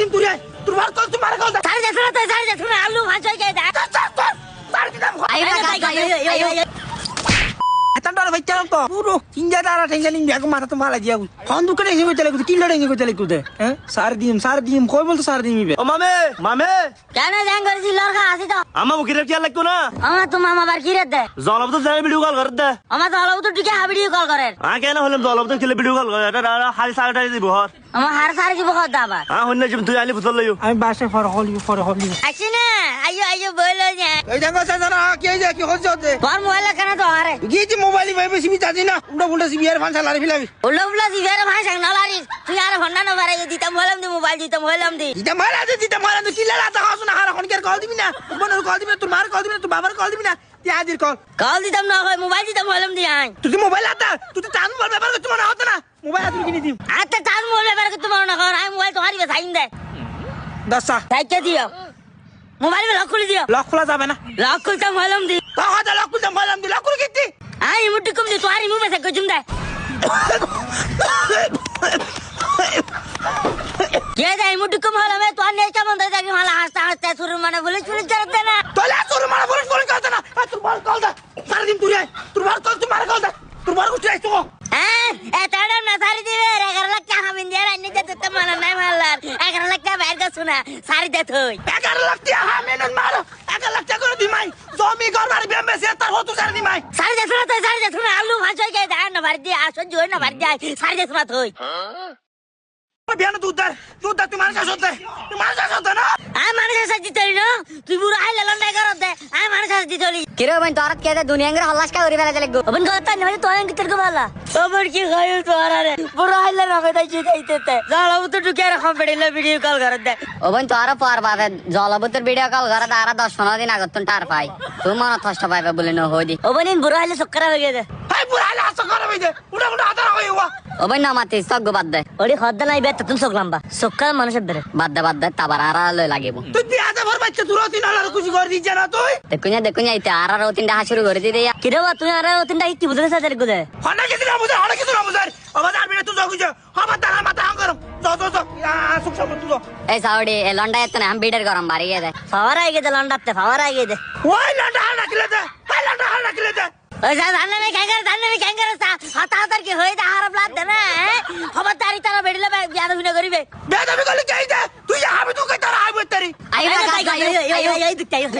সারাদিন তুই। তোর মার কল তুই মার কল সাড়ে দেখো না সাড়ে দেখো না আলু ভাজ হয়ে। তার কি দাম? ডর মালা জিয়া ফোন দুকে টেনশন করতে লাগু কি লড়েঙ্গে করতে লাগু দে হ্যাঁ? সার দিম সার দিম কই বলতো সার দিম ইবে? ও মামে মামে। কেন জ্যাং করেছি লড়কা আসি তো। আমা মুখিরে কি লাগতো না? আমার তো মামা বার কি রে দে? জলব তো যাই ভিডিও কল করে দে। তো হলো তো টিকে হাবিডিও কল করে আ কেন হলাম জলব তো খেলে ভিডিও কল করে? এটা হালি সাড়ে দিব হর। আমার হার সারে দিব কত আবার। আ হন্য যে তুই আইলি ফুটল লইও। আমি বাসে ফর হলি ফর হলি আসি না আইয়ো আইয়ো বইলো এই দেখো সাজানা কি হইছে কি হচ্ছে হচ্ছে তোর মোবাইল কেন তো আরে। গিয়েছি মোবাইল? ভাই বেশি বিচাজি না। উল্টা উল্টা সিবিআর ফান সালারি ফিলাবি। উল্লো উল্লো দিবের ভাই সাং নালারি তুই আর ভন্ডা না বারে দিতাম হলাম দি মোবাইল দিতাম হলাম দি। দিতে মারা দে দিতে মারা দে। কি লালা তা হাসু না হারা কল দিবি না? বোনের কল দিবি না তোর মার কল দিবি না তোর বাবার কল দিবি না? তুই কল। কল দিতাম না হয় মোবাইল দিতাম হলাম দি আই তুই মোবাইল আতা তুই তো টান মোবাইল করতে মনে হতো না। মোবাইল হাতে কিনে দিম আচ্ছা চাঁদ মোবাইল ব্যাপারে কিন্তু মনে না আমি মোবাইল তোমারই সাইন দে। দশা সাইকে দিও। মোবাইল লক খুলে দিও। লক খোলা যাবে না। লক খুলতাম হলাম দি। তা হাতে লক খুলতে বললাম দি। লক খুলে গেছি আই মুটি কম দি তোর মুবে সে কজুম দে। কে দে মুটি কম হলাম তোর নেই কেমন দে দেখি মালা হাসতে হাসতে শুরু মানে বলে চুরি চড়তে না। তোলে তোর মারা বলে ফোন করতে না। এ, তোর মার কল দে। সারাদিন তুই আয়। তোর মার কল তুই মার কল দে। তোর মার কুচি আইছো হ্যাঁ এতটা না সারি দিবে। এগারো লাখ টাকা হামিন দিয়ে রান্নি যেতে তো মানে নাই মারলার এগারো লাখ টাকা শোনা সারি দে থই এগারো লাখ টাকা হা মেনন মার এগারো লাখ টাকা করে দিমাই জমি ঘর বাড়ি বেমবে সে তার হতো সার দিমাই সারি দে শোনা তাই সারি দে শোনা আলু ভাজ হয়ে গেছে আর না ভারি দিয়ে আসন জোর না ভারি দিয়ে সারি দে শোনা থই বিয়ান দুধ দে দুধ দে তুই মানুষ আসতে তুই মানুষ আসতে না। আমি মানুষের সাথে দিতলি না তুই বুড়ো আইলে লন্ডাই করত দে সাথে দিতলি কিরে ভাই তোর কে দুনিয়া করে হল্লাস কা করি ফেলা চলে গো ওপেন কথা নয় তো আমি কিতর ভালা। ওপর কি খাইও তো আরে? বুড়ো আইলে না কইতাই জিতাইতে জালা তো। ঢুকে রাখা পড়িলে ভিডিও কল করে দে। ও বোন তোর পর পাবে জলবুতের ভিডিও কল করে আর দশ পনেরো দিন আগত টার পাই। তুই মনে কষ্ট পাইবে বলে ন হই দি। ওপেন বুড়ো আইলে সক্করা হয়ে গেছে হাই পুরা উড়া উড়া ও বোন না মাতি সব গো বাদ দে। ওড়ি খদ্দা নাই বেত তুমি সকলাম বা সক্করা মানুষের বেরে বাদ দে বাদ দে তাবার আর লই লাগিব। তুই বিয়াতে ভর বাচ্চা তুই তিন আলার খুশি করে দিছ না তুই? দেখুন দেখুন ইতে আর আর তিনটা হাসুরু করে দি দিয়া কিরে বা তুই আরে তিনটা কি বুঝলে সাথে গুদে হনা কিছু না বুঝার হনা না আবার আর বিনা তুই জগুছ আমার তার মাথা হাম করম যাও যাও যাও সুখ সব তুই এই সাউডি এ লন্ডা এত না আম বিডের গরম বাড়ি গে দে পাওয়ার আই গেছে লন্ডাতে আই গেছে ওই লন্ডা হাল রাখিলে দে ওই লন্ডা হাল রাখিলে দে। যা আমি ক্যাঙ্গার আমি ক্যাঙ্গার হাতা হাতার কি হয়ে হারা প্লাট দে না খবর তারি তারা বেড়িলে বিয়াদ হুনে করিবে। বেদবি কলি কে দে তুই হাবি তুই তার আইব তারি আই না গাই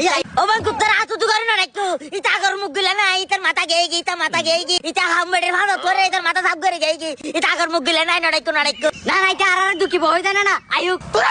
গাই ও বান কুত্তার হাত উদু করে না একটু। ইতা আগর মুখ গিলা না ইতার মাথা গেই গি ইতা মাথা গেই গি ইতা হাম বেড়ে ভানো তোরে ইতার মাথা সাফ করে গেই গি। ইতা আগর মুখ গিলা নাই নড়াইকো নড়াইকো। না না এটা আর আর বই দেনা না তোরা